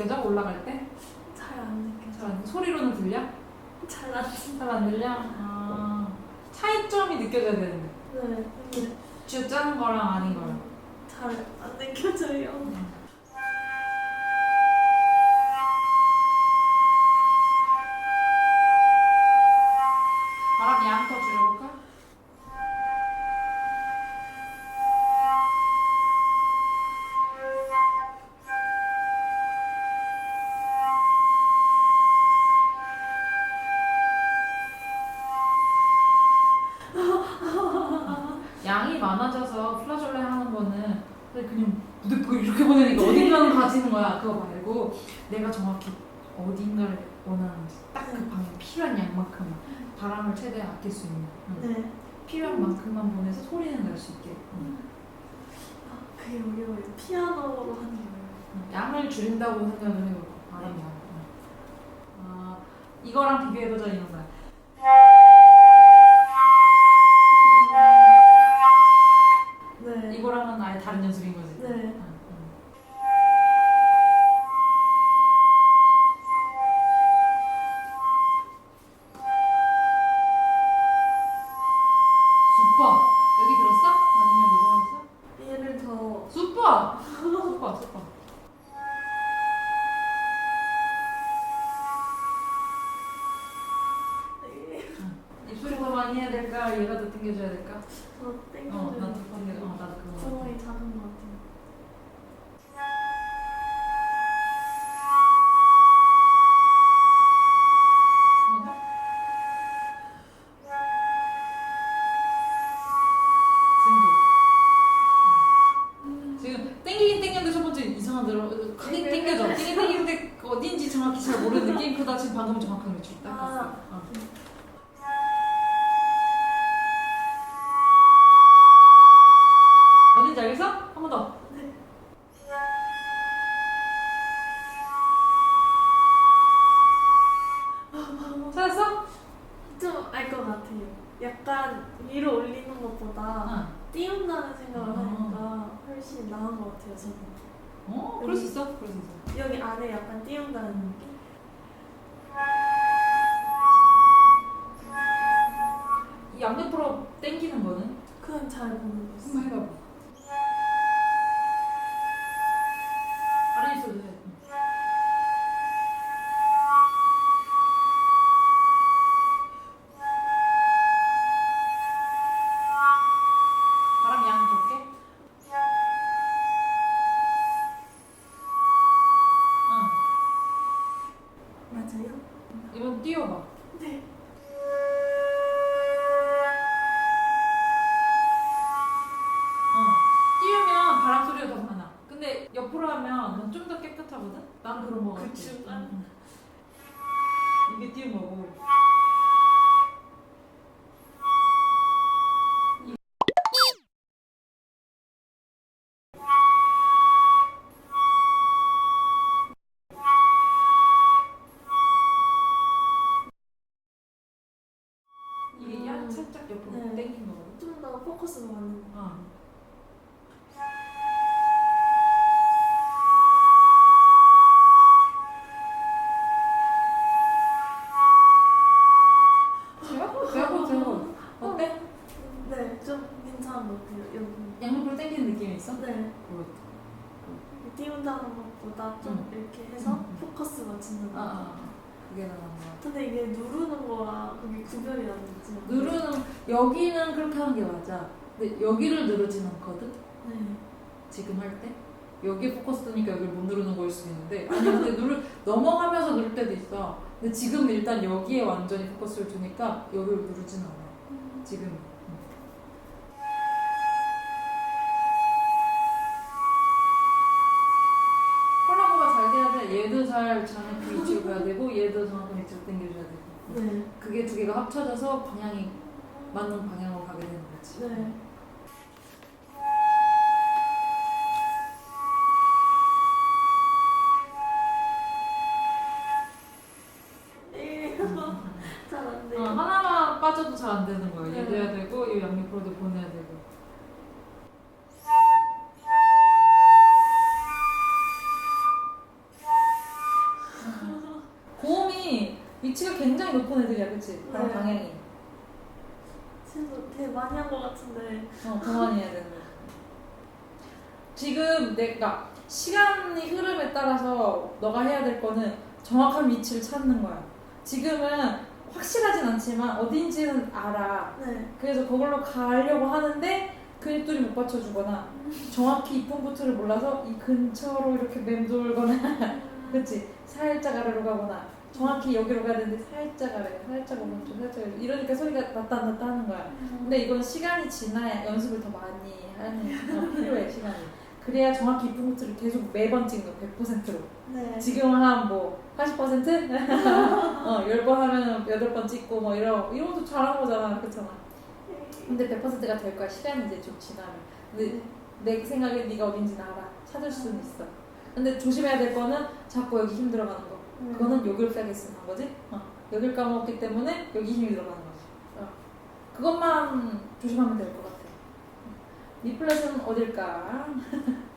느껴져? 올라갈 때? 잘 안 느껴져. 잘 안- 소리로는 들려? 잘안 잘 안 들려? 아, 차이점이 느껴져야 되는데. 네. 근데 쥐 짜는 거랑 아닌 거랑. 잘 안 느껴져요. 바 많아져서 플라졸레 하는 거는 그냥 무대고 이렇게 보내니까 어딘가는 가지는 거야. 그거 말고 내가 정확히 어딘가를 원하는지 딱 그 방에 필요한 양만큼 바람을 최대한 아낄 수 있는 응. 네. 필요한 만큼만 보내서 소리는 낼수 있게 응. 아, 그게 어려워요. 피아노로 하는 거예요. 응. 양을 줄인다고 생각을 해요. 바람 양. 응. 아 이거랑 비교해보자 이런 거야. 슈퍼 슈퍼 슈퍼 입술이 더 많이 해야 될까? 얘가 더 당겨줘야 될까? 더어 땡겨주는 방금 정확하게 맞추딱 봤어. 어. 어딘지 알겠어? 한 번 더. 네. 찾았어? 좀 알 것 같아요. 약간 위로 올리는 것보다 응. 띄운다는 생각을 아. 하니까 훨씬 나은 것 같아요. 저는 어, 그럴 수 있어. 그럴 수 있어. 여기 안에 약간 띄운다는 느낌. 양옆으로 땡기는 거는 그건 잘 모르겠어요. 한번 해봐. 아래 있어도 돼. 바람 양 적게. 응. 맞아요? 이번 띄워봐. 네. 하거든? 난 그런 거 같아. 그 중간? 응, 응. 이게 띄운 거고. 이게 약 음. 살짝 옆으로 네. 당긴 거거든. 좀 더 포커스가 맞는 거. 어. 있어? 네. 굿. 띄운다는 것보다 좀 이렇게 해서 음. 포커스 맞추는 아, 거. 아, 그게 나은 거 같아. 근데 이게 누르는 거랑 그게 구별이 안 되지. 누르는 여기는 그렇게 하는 게 맞아. 근데 여기를 누르진 않거든. 네. 지금 할 때. 여기에 포커스 두니까 여기를 못 누르는 거일 수도 있는데 아니 근데 누르 넘어가면서 누를 때도 있어. 근데 지금 일단 여기에 완전히 포커스를 두니까 여기를 누르진 않아. 지금. 얘도 정확한 위치로 당겨줘야 되고. 네. 그게 두 개가 합쳐져서 방향이 맞는 방향으로 가게 되는 거지. 네. 예. 잘안 돼요. 어, 하나만 빠져도 잘 안 되는. 얘도 네. 해야 되고 이 양옆으로도 보내야 되고. 굉장히 높은 애들이야, 그치? 그런 네. 방향이. 진짜 되게 많이 한 것 같은데. 어, 더 많이 해야 되는. 지금 내가 시간이 흐름에 따라서 너가 해야 될 거는 정확한 위치를 찾는 거야. 지금은 확실하진 않지만 어딘지는 알아. 네. 그래서 그걸로 가려고 하는데 근육들이 못 받쳐주거나 정확히 이쁜 부트를 몰라서 이 근처로 이렇게 맴돌거나 그치? 살짝 아래로 가거나 정확히 여기로 가야 되는데 살짝 아래, 살짝 오른쪽, 살짝 왼쪽 이러니까 소리가 났다 안 났다 하는 거야. 근데 이건 시간이 지나야 연습을 더 많이 하는 어, 필요해 시간이. 그래야 정확히 이쁜 부트를 계속 매번 찍는 거야 100%로. 네. 지금 한 뭐 80%? 어, 10번 하면 8번 찍고 뭐 이런 이런 것도 잘한 거잖아. 그렇잖아. 근데 100%가 될 거야. 시간이 이제 좀 지나면. 근데 내 생각에 네가 어딘지는 알아. 찾을 수는 있어. 근데 조심해야 될 거는 자꾸 여기 힘 들어가는 거. 네. 그거는 빼겠어 한 거지. 어. 여기를 까먹었기 때문에 여기 힘이 들어가는 거지. 어. 그것만 조심하면 될 것 같아. 리플렛은 어딜까? 저